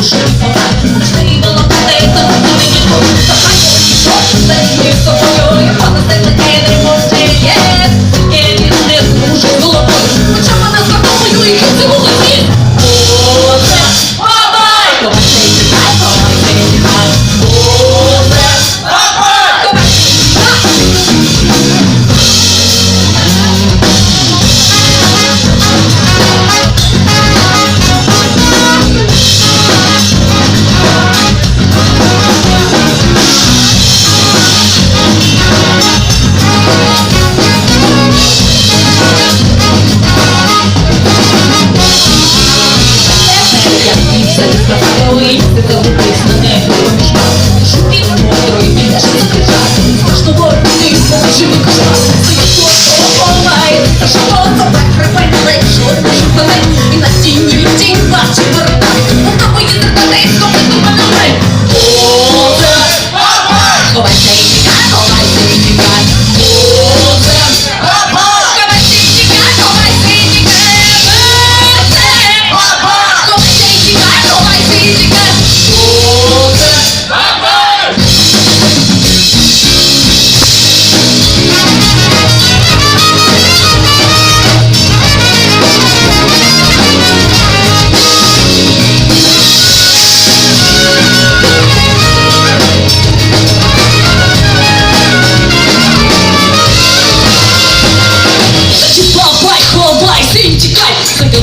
Jesús. Я півся не сказала, і ти загубись на небо поміж нами. Шумів мокро і більше закричати. Страшно боротьби, положи мій кошмар. Стоїть просто ховає, страшно так припинили, що не. І на стіні від тінь бачить ворота. У тобою терпати, скопи думали. Оце, ховайся і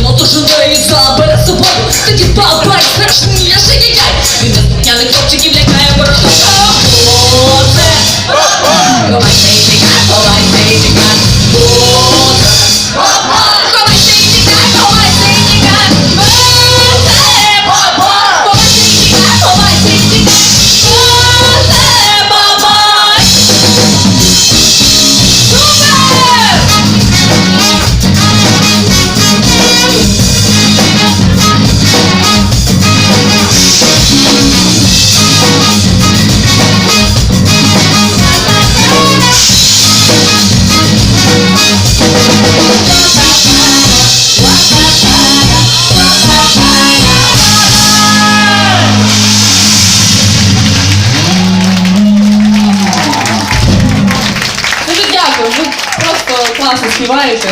до жени і забере з собою Такі бабай, страшні, я ще їдяй Він неслухняних хлопчиків лякає ворога Оце класно співаєте.